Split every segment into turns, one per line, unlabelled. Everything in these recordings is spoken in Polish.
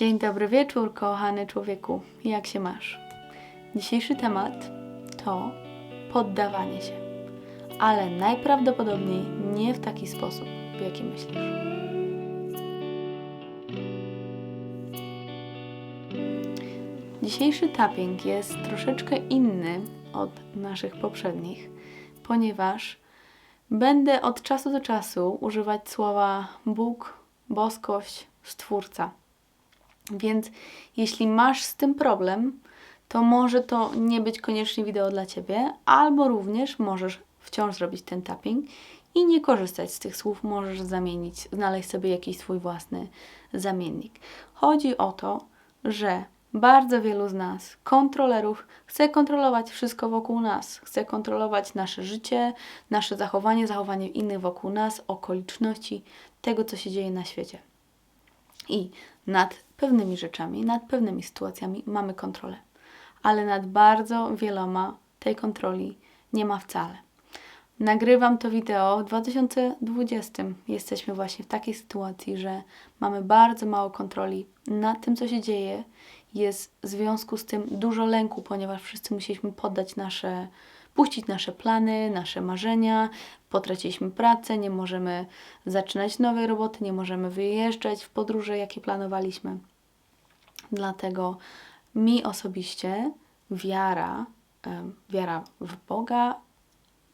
Dzień dobry wieczór, kochany człowieku. Jak się masz? Dzisiejszy temat to poddawanie się, ale najprawdopodobniej nie w taki sposób, w jaki myślisz. Dzisiejszy tapping jest troszeczkę inny od naszych poprzednich, ponieważ będę od czasu do czasu używać słowa Bóg, boskość, stwórca. Więc jeśli masz z tym problem, to może to nie być koniecznie wideo dla Ciebie, albo również możesz wciąż zrobić ten tapping i nie korzystać z tych słów, możesz zamienić, znaleźć sobie jakiś swój własny zamiennik. Chodzi o to, że bardzo wielu z nas, kontrolerów, chce kontrolować wszystko wokół nas, chce kontrolować nasze życie, nasze zachowanie, zachowanie innych wokół nas, okoliczności, tego, co się dzieje na świecie. I nad pewnymi rzeczami, nad pewnymi sytuacjami mamy kontrolę, ale nad bardzo wieloma tej kontroli nie ma wcale. Nagrywam to wideo w 2020. Jesteśmy właśnie w takiej sytuacji, że mamy bardzo mało kontroli nad tym, co się dzieje. Jest w związku z tym dużo lęku, ponieważ wszyscy musieliśmy poddać nasze, puścić nasze plany, nasze marzenia, potraciliśmy pracę, nie możemy zaczynać nowej roboty, nie możemy wyjeżdżać w podróże, jakie planowaliśmy. Dlatego mi osobiście wiara, em, wiara w Boga,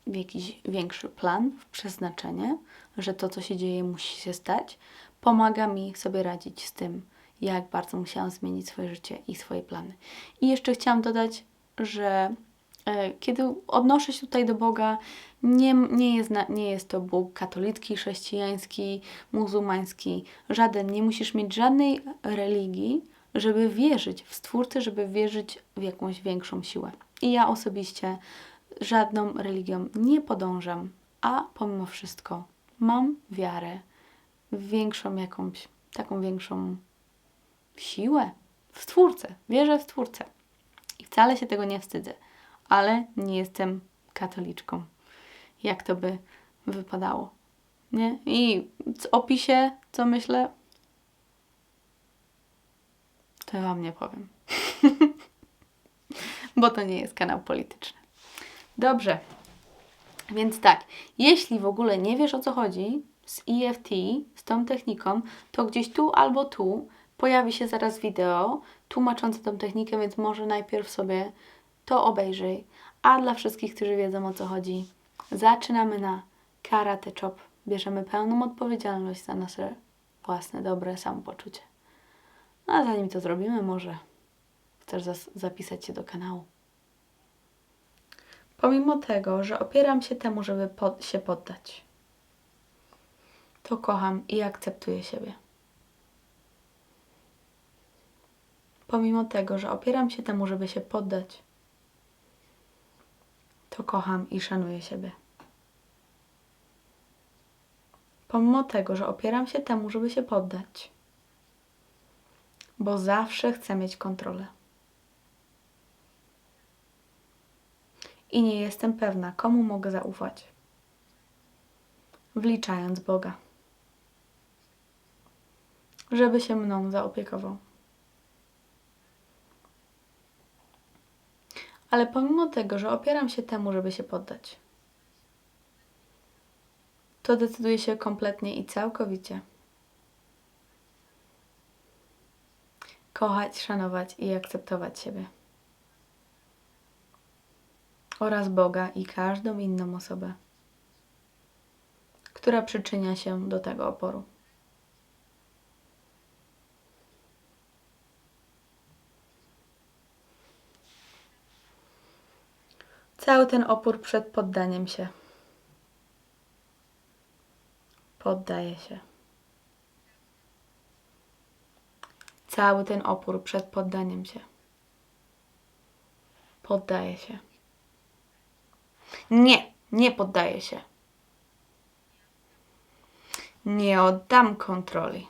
w jakiś większy plan, w przeznaczenie, że to, co się dzieje, musi się stać, pomaga mi sobie radzić z tym, jak bardzo musiałam zmienić swoje życie i swoje plany. I jeszcze chciałam dodać, że e, kiedy odnoszę się tutaj do Boga, nie, nie, jest, nie jest to Bóg katolicki, chrześcijański, muzułmański, żaden. Nie musisz mieć żadnej religii, żeby wierzyć w Stwórcę, żeby wierzyć w jakąś większą siłę. I ja osobiście żadną religią nie podążam, a pomimo wszystko mam wiarę w większą jakąś, taką większą siłę w Stwórcę. Wierzę w Stwórcę. I wcale się tego nie wstydzę, ale nie jestem katoliczką. Jak to by wypadało? Nie? I w opisie, co myślę, to ja Wam nie powiem. Bo to nie jest kanał polityczny. Dobrze. Więc tak, jeśli w ogóle nie wiesz o co chodzi z EFT, z tą techniką, to gdzieś tu albo tu pojawi się zaraz wideo tłumaczące tą technikę, więc może najpierw sobie to obejrzyj. A dla wszystkich, którzy wiedzą o co chodzi, zaczynamy na Karate Chop. Bierzemy pełną odpowiedzialność za nasze własne dobre samopoczucie. A zanim to zrobimy, może chcesz zapisać się do kanału. Pomimo tego, że opieram się temu, żeby się poddać, to kocham i akceptuję siebie. Pomimo tego, że opieram się temu, żeby się poddać, to kocham i szanuję siebie. Pomimo tego, że opieram się temu, żeby się poddać, bo zawsze chcę mieć kontrolę. I nie jestem pewna, komu mogę zaufać, wliczając Boga, żeby się mną zaopiekował. Ale pomimo tego, że opieram się temu, żeby się poddać, to decyduję się kompletnie i całkowicie kochać, szanować i akceptować siebie. Oraz Boga i każdą inną osobę, która przyczynia się do tego oporu. Cały ten opór przed poddaniem się. Poddaję się. Cały ten opór przed poddaniem się. Poddaję się. Nie, nie poddaję się. Nie oddam kontroli.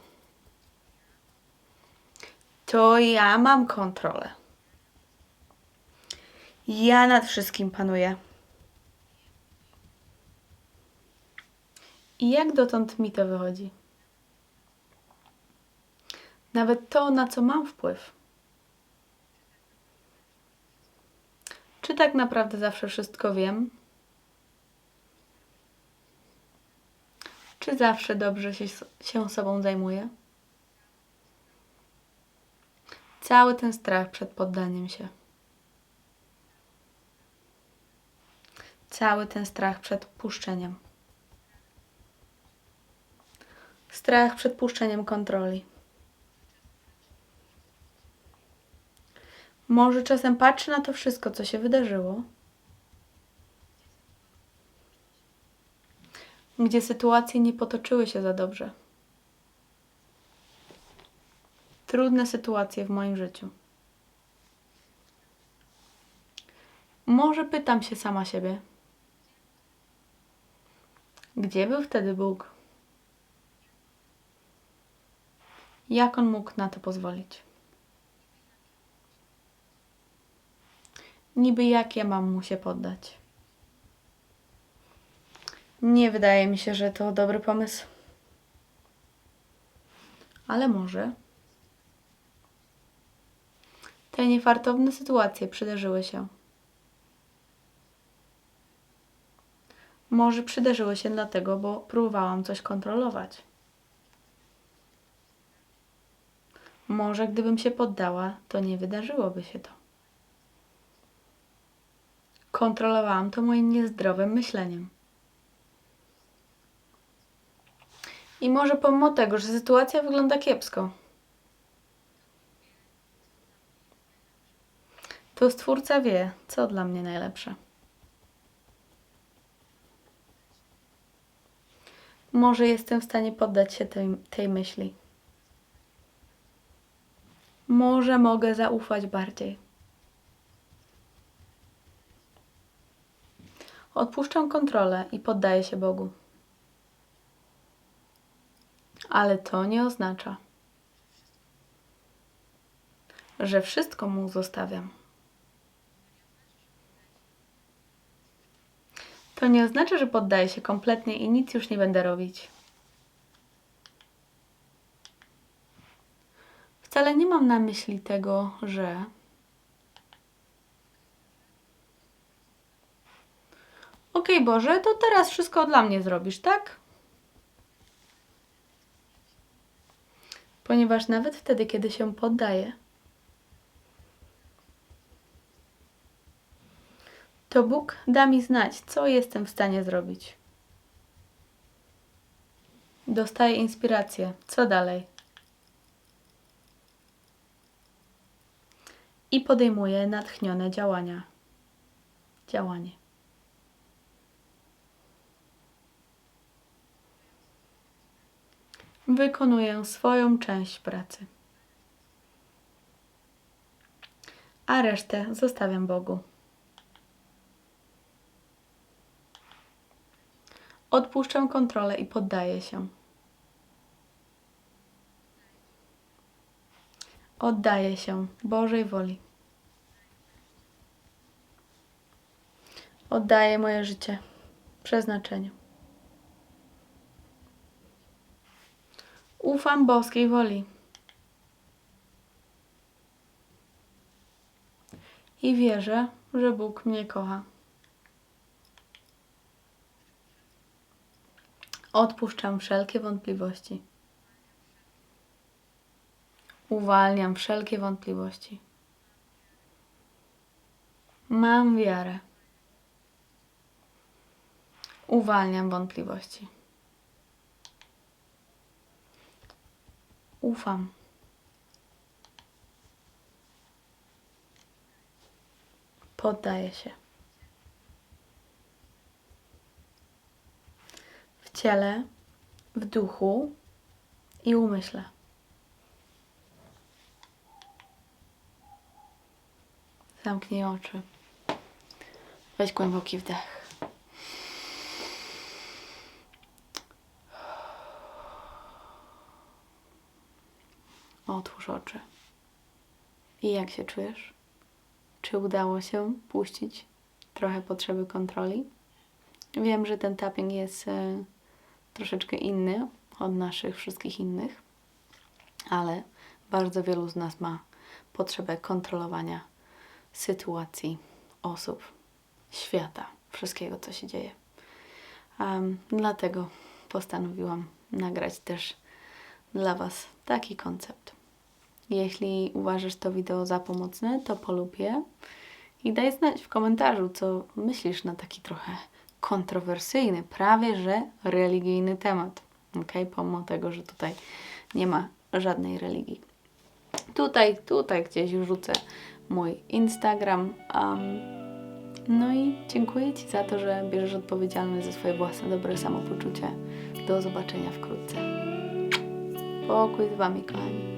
To ja mam kontrolę. Ja nad wszystkim panuję. I jak dotąd mi to wychodzi? Nawet to, na co mam wpływ. Czy tak naprawdę zawsze wszystko wiem? Czy zawsze dobrze się, się sobą zajmuję? Cały ten strach przed poddaniem się. Cały ten strach przed puszczeniem. Strach przed puszczeniem kontroli. Może czasem patrzę na to wszystko, co się wydarzyło, gdzie sytuacje nie potoczyły się za dobrze. Trudne sytuacje w moim życiu. Może pytam się sama siebie, gdzie był wtedy Bóg? Jak on mógł na to pozwolić? Niby jak ja mam mu się poddać? Nie wydaje mi się, że to dobry pomysł. Ale może. Te niefartowne sytuacje przydarzyły się. Może przydarzyły się dlatego, bo próbowałam coś kontrolować. Może gdybym się poddała, to nie wydarzyłoby się to. Kontrolowałam to moim niezdrowym myśleniem. I może pomimo tego, że sytuacja wygląda kiepsko, to Stwórca wie, co dla mnie najlepsze. Może jestem w stanie poddać się tej, tej myśli. Może mogę zaufać bardziej. Odpuszczam kontrolę i poddaję się Bogu. Ale to nie oznacza, że wszystko mu zostawiam. To nie oznacza, że poddaję się kompletnie i nic już nie będę robić. Wcale nie mam na myśli tego, że Okej, Boże, to teraz wszystko dla mnie zrobisz, tak? Ponieważ nawet wtedy, kiedy się poddaję, to Bóg da mi znać, co jestem w stanie zrobić. Dostaję inspirację. Co dalej? I podejmuję natchnione działania. Działanie. Wykonuję swoją część pracy. A resztę zostawiam Bogu. Odpuszczam kontrolę i poddaję się. Oddaję się Bożej woli. Oddaję moje życie przeznaczeniu. Ufam boskiej woli. I wierzę, że Bóg mnie kocha. Odpuszczam wszelkie wątpliwości. Uwalniam wszelkie wątpliwości. Mam wiarę. Uwalniam wątpliwości. Ufam. Poddaję się. W ciele, w duchu i umyśle. Zamknij oczy. Weź głęboki wdech. Otwórz oczy. I jak się czujesz? Czy udało się puścić trochę potrzeby kontroli? Wiem, że ten tapping jest e, troszeczkę inny od naszych wszystkich innych, ale bardzo wielu z nas ma potrzebę kontrolowania sytuacji, osób, świata, wszystkiego, co się dzieje. Em, dlatego postanowiłam nagrać też dla Was taki koncept. Jeśli uważasz to wideo za pomocne, to polub je i daj znać w komentarzu, co myślisz na taki trochę kontrowersyjny, prawie że religijny temat. Ok, pomimo tego, że tutaj nie ma żadnej religii. Tutaj, tutaj gdzieś wrzucę mój Instagram. Um, no i dziękuję Ci za to, że bierzesz odpowiedzialność za swoje własne dobre samopoczucie. Do zobaczenia wkrótce. Pokój z Wami, kochani.